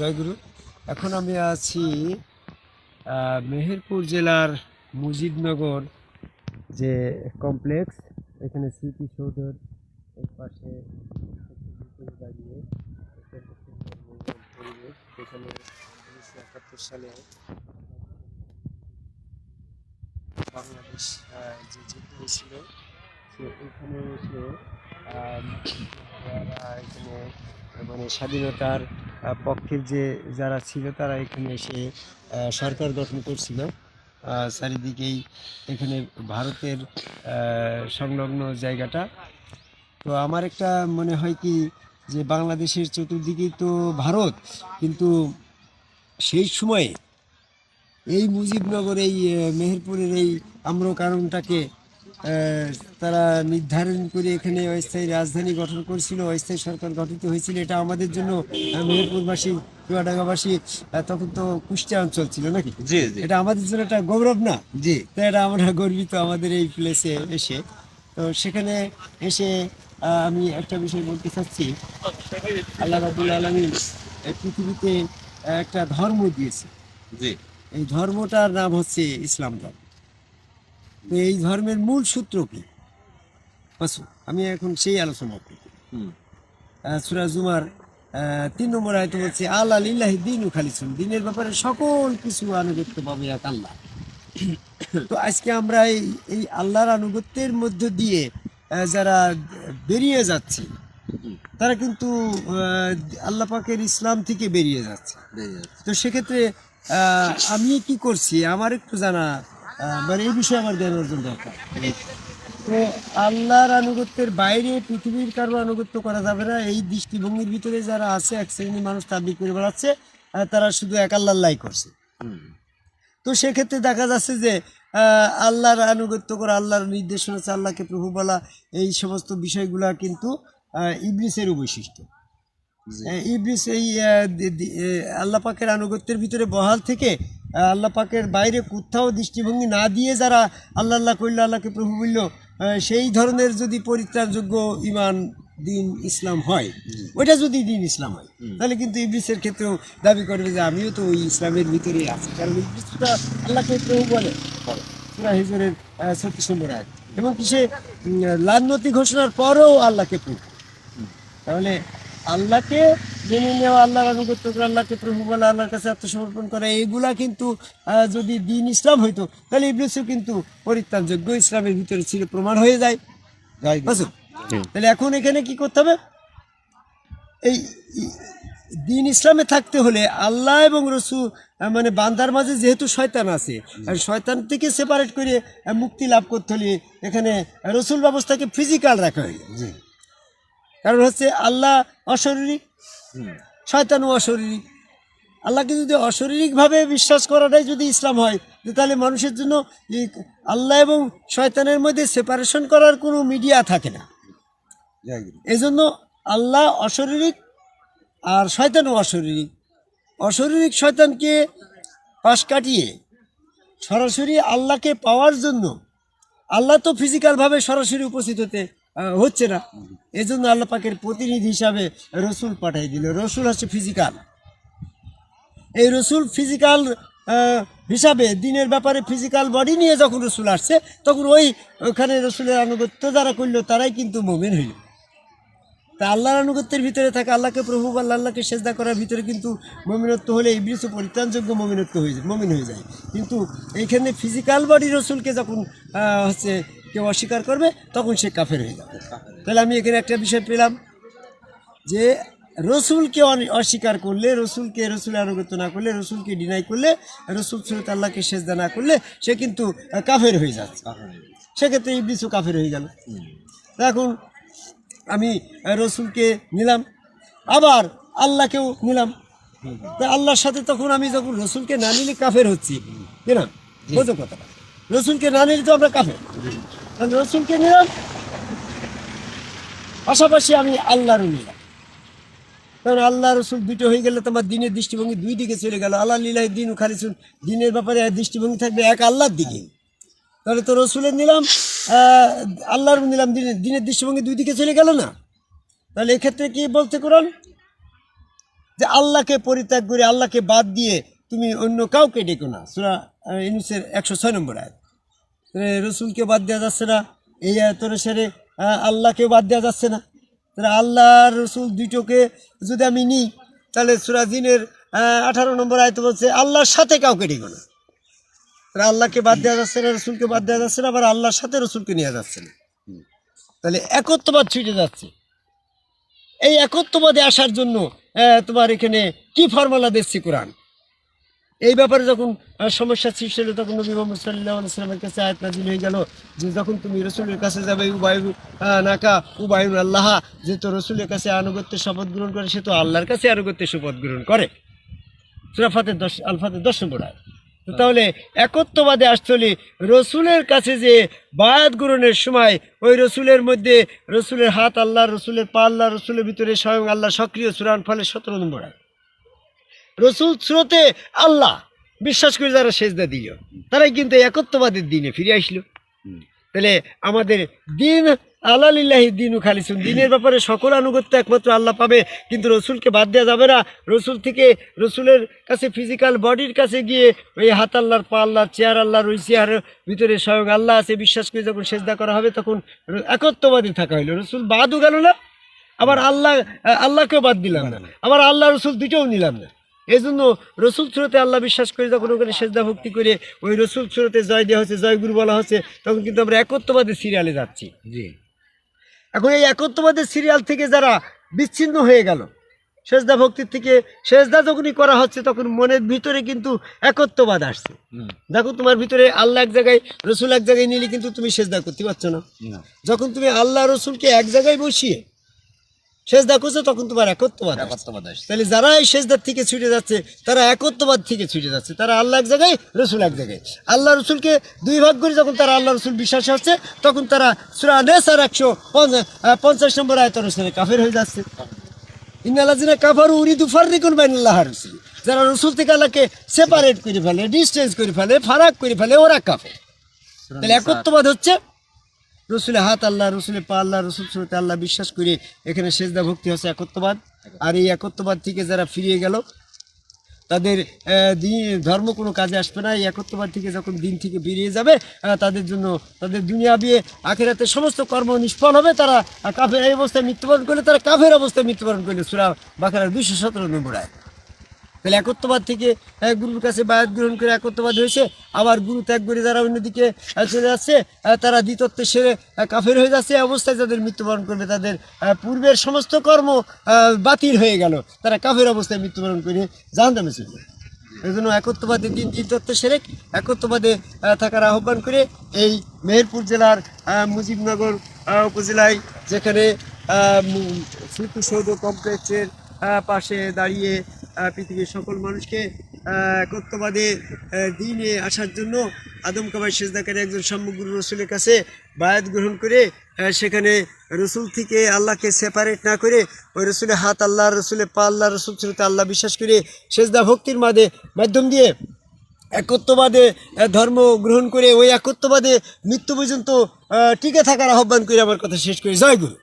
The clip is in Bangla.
জয়গুরু। এখন আমি আছি মেহেরপুর জেলার মুজিবনগর যে কমপ্লেক্স। এখানে স্মৃতিসৌধের এর পাশে দাঁড়িয়ে যেখানে উনিশশো একাত্তর সালে বাংলাদেশ যে যুদ্ধ হয়েছিল, সে এখানে এসে এখানে মানে স্বাধীনতার পক্ষের যে যারা ছিল তারা এখানে এসে সরকার গঠন করছিল। চারিদিকেই এখানে ভারতের সংলগ্ন জায়গাটা। তো আমার একটা মনে হয় কি যে বাংলাদেশের চতুর্দিকেই তো ভারত কিন্তু সেই সময়ে এই মুজিবনগর এই মেহেরপুরের এই আম্র কারণটাকে আহ, তারা নির্ধারণ করে এখানে অস্থায়ী রাজধানী গঠন করেছিল অস্থায়ী সরকার গঠিত হয়েছিল। এটা আমাদের জন্য মেহেরপুরবাসী চুয়াডাঙ্গাবাসী তখন তো কুষ্টিয়া অঞ্চল ছিল নাকি? জি জি। এটা আমাদের জন্য একটা গৌরব না? জি। তো এটা আমরা গর্বিত আমাদের এই প্লেসে এসে। তো সেখানে এসে আমি একটা বিষয় বলতে চাচ্ছি। আল্লাহ রাবুল আলমী পৃথিবীতে একটা ধর্ম দিয়েছে। জি। এই ধর্মটার নাম হচ্ছে ইসলাম ধর্ম। তো এই ধর্মের মূল সূত্র কি? আমি এখন সেই আলোচনা করি হুম। সুরা তিন নম্বর আয়তে বলছে আল্লাহ লিল্লাহি দিন খালিছুন দিনের ব্যাপারে সকল কিছু আনুগত্য পাবে এক আল্লাহ। তো আজকে আমরা এই এই আল্লাহর আনুগত্যের মধ্য দিয়ে যারা বেরিয়ে যাচ্ছে তারা কিন্তু আল্লাহ পাকের ইসলাম থেকে বেরিয়ে যাচ্ছে। তো সেক্ষেত্রে আমি কি করছি আমার একটু জানা মানে এই বিষয়ে আমার জ্ঞান অর্জন দরকার। তো আল্লাহর আনুগত্যের বাইরে পৃথিবীর কারও আনুগত্য করা যাবে না। এই দৃষ্টিভঙ্গির ভিতরে যারা আছে এক শ্রেণির মানুষ তাবলিগ করে বেড়াচ্ছে তারা শুধু এক আল্লাহ করছে। তো সেক্ষেত্রে দেখা যাচ্ছে যে আল্লাহর আনুগত্য করা আল্লাহর নির্দেশনা হচ্ছে আল্লাহকে প্রভু বলা এই সমস্ত বিষয়গুলা কিন্তু ইবলিসেরও বৈশিষ্ট্য। ইবলিস এই আল্লাহ পাকের আনুগত্যের ভিতরে বহাল থেকে আল্লাহ পাকের বাইরে কোথাও দৃষ্টিভঙ্গি না দিয়ে যারা আল্লাহ আল্লাহ করল আল্লাহকে প্রভু বলল সেই ধরনের যদি পরিত্রাণযোগ্য ইমান দিন ইসলাম হয় ওইটা যদি দিন ইসলাম হয় তাহলে কিন্তু ইবলিসের ক্ষেত্রেও দাবি করবে যে আমিও তো ওই ইসলামের ভিতরেই আছি। কারণ ইবলিসটা আল্লাহকে প্রভু বলে। সুরা হিজরের ছত্রিশ নম্বর আয়াত। এবং কি সে উম, লান্নতি ঘোষণার পরেও আল্লাহকে প্রভু। তাহলে আল্লাহকে নেওয়া আল্লাহর আনুগত্য করে আল্লাহকে প্রভু বলা আল্লাহর কাছে আত্মসমর্পণ করা এইগুলা কিন্তু যদি দিন ইসলাম হইতো তাহলে ইবলিসও কিন্তু পরিত্রাণযোগ্য ইসলামের ভিতরে ছিল প্রমাণ হয়ে যায়। তাহলে এখন এখানে কি করতে হবে? এই দিন ইসলামে থাকতে হলে আল্লাহ এবং রসু মানে বান্দার মাঝে যেহেতু শয়তান আছে আর শয়তান থেকে সেপারেট করে মুক্তি লাভ করতে হলে এখানে রসুল ব্যবস্থাকে ফিজিক্যাল রাখা হয় জি। কারণ হচ্ছে আল্লাহ অশারীরিক হুম। শয়তানও অশারীরিক আল্লাহকে যদি অশারীরিকভাবে বিশ্বাস করাটাই যদি ইসলাম হয় যে তাহলে মানুষের জন্য আল্লাহ এবং শয়তানের মধ্যে সেপারেশন করার কোনো মিডিয়া থাকে না। এজন্য আল্লাহ অশরীরিক আর শয়তানও অশারীরিক। অশরীরিক শয়তানকে পাশ কাটিয়ে সরাসরি আল্লাহকে পাওয়ার জন্য আল্লাহ তো ফিজিক্যালভাবে সরাসরি উপস্থিত হতে হচ্ছে না। এজন্য আল্লাহ পাকের প্রতিনিধি হিসাবে রসুল পাঠিয়ে দিল। রসুল হচ্ছে ফিজিক্যাল এই রসুল ফিজিক্যাল হিসাবে দিনের ব্যাপারে ফিজিক্যাল বডি নিয়ে যখন রসুল আসছে, তখন ওই, ওখানে রসুলের আনুগত্য যারা করল, তারাই কিন্তু মোমেন হইল। তা আল্লাহর আনুগত্যের ভিতরে থাকে আল্লাহকে প্রভু আল্লাহ আল্লাহকে সেজদা করার ভিতরে কিন্তু মমিনত্ব হলে এই ইবলিসও পরিত্রাণযোগ্য মমিনত্ব হয়ে যায়, মমিন হয়ে যায়। কিন্তু এইখানে ফিজিক্যাল বডি রসুলকে যখন হচ্ছে কেউ অস্বীকার করবে, তখন সে কাফের হয়ে যাবে। তাহলে আমি এখানে একটা বিষয় পেলাম যে রসুলকে অস্বীকার করলে, রসুলকে রসুলের আনুগত্য না করলে, রসুলকে ডিনাই করলে, রসুল সুরত আল্লাহকে সেজদা না করলে সে কিন্তু কাফের হয়ে যাচ্ছে। সেক্ষেত্রে ইবলিসও কাফের হয়ে গেল। এখন আমি রসুলকে নিলাম, আবার আল্লাহকেও নিলাম। তা আল্লাহর সাথে তখন আমি যখন রসুলকে না নিলে কাফের হচ্ছি। কিনা বোঝো কথাটা। রসুলকে না নিলে তো আমরা কাফের। রসুলকে নিলাম। পাশাপাশি আমি আল্লাহরও নিলাম। কারণ আল্লাহ রসুল দুটো হয়ে গেলে তোমার দিনের দৃষ্টিভঙ্গি দুই দিকে চলে গেল। আল্লাহ লীলাই দিন খালিছুন দিনের ব্যাপারে দৃষ্টিভঙ্গি থাকবে এক আল্লাহর দিকে। তাহলে তো রসুলের নিলাম আল্লাহর নিলাম দিনের দিনের দৃষ্টিভঙ্গি দুই দিকে চলে গেল না? তাহলে এক্ষেত্রে কি বলতে কোরআন? যে আল্লাহকে পরিত্যাগ করে আল্লাহকে বাদ দিয়ে তুমি অন্য কাউকে ডেকো না। সুরা আহ, ইউনুসের একশো ছয় নম্বর আয় রসুলকে বাদ দেওয়া যাচ্ছে না, এই আয়তনে সেরে আল্লাহকে বাদ দেওয়া যাচ্ছে না। তাহলে আল্লাহ আর রসুল দুটোকে যদি আমি নিই, তাহলে সুরাজিনের আঠারো নম্বর আয়ত বলছে, আল্লাহর সাথে কাউকে ডেকো না। তাহলে আল্লাহকে বাদ দেওয়া যাচ্ছে না, রসুলকে বাদ দেওয়া যাচ্ছে না, আবার আল্লাহর সাথে রসুলকে নেওয়া যাচ্ছে না। তাহলে একত্ববাদ ছুটে যাচ্ছে। এই একত্ববাদে আসার জন্য তোমার এখানে কি ফর্মুলা দিচ্ছে কোরআন? এই ব্যাপারে যখন সমস্যা সৃষ্টি হলো, তখন নবী মোহাম্মদ সাল্লাহ সাল্লামের কাছে আয়াত নাজিল হয়ে গেল যে যখন তুমি রসুলের কাছে যাবে উবায়ু নাকা, উবায়ুন আল্লাহ, যে তো রসুলের কাছে আনুগত্যের শপথ গ্রহণ করে, সে তো আল্লাহর কাছে আনুগত্যের শপথ গ্রহণ করে সুরাফাতের দশ আলফাতের দশ নম্বর আয়াত। তো তাহলে একত্ববাদে আসলে রসুলের কাছে যে বায়াত গ্রহণের সময়, ওই রসুলের মধ্যে রসুলের হাত আল্লাহ, রসুলের পা আল্লাহ, রসুলের ভিতরে স্বয়ং আল্লাহ সক্রিয়, সুরান ফলে সতেরো নম্বর আয়াত। রসুল স্রোতে আল্লাহ বিশ্বাস করে যারা সেজদা দিল, তারাই কিন্তু একত্ববাদের দিনে ফিরে আসলো। তাহলে আমাদের দিন আল্লাহ দিন খালিসুন দিনের ব্যাপারে সকল আনুগত্য একমাত্র আল্লাহ পাবে, কিন্তু রসুলকে বাদ দেওয়া যাবে না। রসুল থেকে রসুলের কাছে ফিজিক্যাল বডির কাছে গিয়ে ওই হাত আল্লাহর, পা আল্লাহর, চেয়ার আল্লাহর, ওই চেয়ারের ভিতরে স্বয়ং আল্লাহ আছে, বিশ্বাস করে যখন সেজদা করা হবে তখন একত্ববাদী থাকা হইল। রসুল বাদও গেল না, আবার আল্লাহ, আল্লাহকেও বাদ দিলাম না। আবার আল্লাহ রসুল দুটোও নিলাম না। এই জন্য রসুল স্রোতে আল্লাহ বিশ্বাস করে যখন ওখানে সেজদা ভক্তি করে ওই রসুল সুরতে জয় দেওয়া হচ্ছে জয়গুরু বলা হচ্ছে তখন কিন্তু আমরা একত্ববাদের সিরিয়ালে যাচ্ছি। জি। এখন এই একত্ববাদের সিরিয়াল থেকে যারা বিচ্ছিন্ন হয়ে গেল সেজদা ভক্তির থেকে সেজদা যখনই করা হচ্ছে তখন মনের ভিতরে কিন্তু একত্ববাদ আসছে। দেখো তোমার ভিতরে আল্লাহ এক জায়গায় রসুল এক জায়গায় নিলে কিন্তু তুমি সেজদা করতে পারছ না। না। যখন তুমি আল্লাহ রসুলকে এক জায়গায় বসিয়ে সেজদা করছ তখন তোমার একত্ববাদ তাহলে যারা এই সেজদার থেকে ছুটে যাচ্ছে তারা একত্ববাদ থেকে ছুটে যাচ্ছে। তারা আল্লাহ এক জায়গায় রসুল এক জায়গায়। আল্লাহ রসুলকে দুই ভাগ করে যখন তারা আল্লাহ রসুল বিশ্বাস হচ্ছে তখন তারা সুরা নেসার একশো পঞ্চাশ নম্বর আয়ত রসুলের কাফের হয়ে যাচ্ছে। ইন্নালাজিনা কাফারু উরিদু ফাররিকুন বাইনাল্লাহ রসুল। যারা রসুল থেকে আল্লাহকে সেপারেট করে ফেলে ডিস্টেন্স করে ফেলে ফারাক করে ফেলে ওরা কাফের। তাহলে একত্ববাদ হচ্ছে রসুলের হাত আল্লাহ, রসুলের পা আল্লাহ, রসুল সুরতে আল্লাহ বিশ্বাস করে এখানে সেজদা ভক্তি হচ্ছে একত্ববাদ। আর এই একত্ববাদ থেকে যারা ফিরিয়ে গেল, তাদের দিন- ধর্ম কোনো কাজে আসবে না। এই একত্রবাদ থেকে যখন দিন থেকে বেরিয়ে যাবে তাদের জন্য, তাদের দুনিয়া বিয়ে, আখেরাতে সমস্ত কর্ম নিষ্ফল হবে। তারা কাফের এই অবস্থায় মৃত্যুবরণ করলে, তারা কাফের অবস্থায় মৃত্যুবরণ করলে। সুরা বাকারার দুইশো সতেরো নম্বর আয় তাহলে একত্ববাদ থেকে গুরুর কাছে বায়াত গ্রহণ করে একত্ববাদ হয়েছে, আবার গুরু ত্যাগ করে যারা অন্যদিকে চলে যাচ্ছে তারা দ্বিতত্বে সেরে কাফের হয়ে যাচ্ছে অবস্থায় যাদের মৃত্যুবরণ করবে, তাদের পূর্বের সমস্ত কর্ম বাতিল হয়ে গেল। তারা কাফের অবস্থায় মৃত্যুবরণ করে জাহান দামে চলবে এই জন্য একত্ববাদে দিন দ্বিতত্ব সেরে, একত্ববাদে থাকার আহ্বান করে এই মেহেরপুর জেলার মুজিবনগর উপজেলায়, যেখানে মু- স্মৃতিসৌধ কমপ্লেক্সের পাশে দাঁড়িয়ে পৃথিবীর সকল মানুষকে একত্ববাদে দিনে আসার জন্য আদম কাবাই সেজদাকারী একজন সম্মুগুরু রসুলের কাছে বায়াত গ্রহণ করে সেখানে রসুল থেকে আল্লাহকে সেপারেট না করে ওই রসুলের হাত আল্লাহ, রসুলের পা আল্লাহ, রসুল শ্রুতে আল্লাহ বিশ্বাস করে সেজদা ভক্তির মাধ্যমে মাধ্যম দিয়ে একত্ববাদে ধর্ম গ্রহণ করে ওই একত্ববাদে মৃত্যু পর্যন্ত টিকে থাকার আহ্বান করে আমার কথা শেষ করি। জয় গুরু।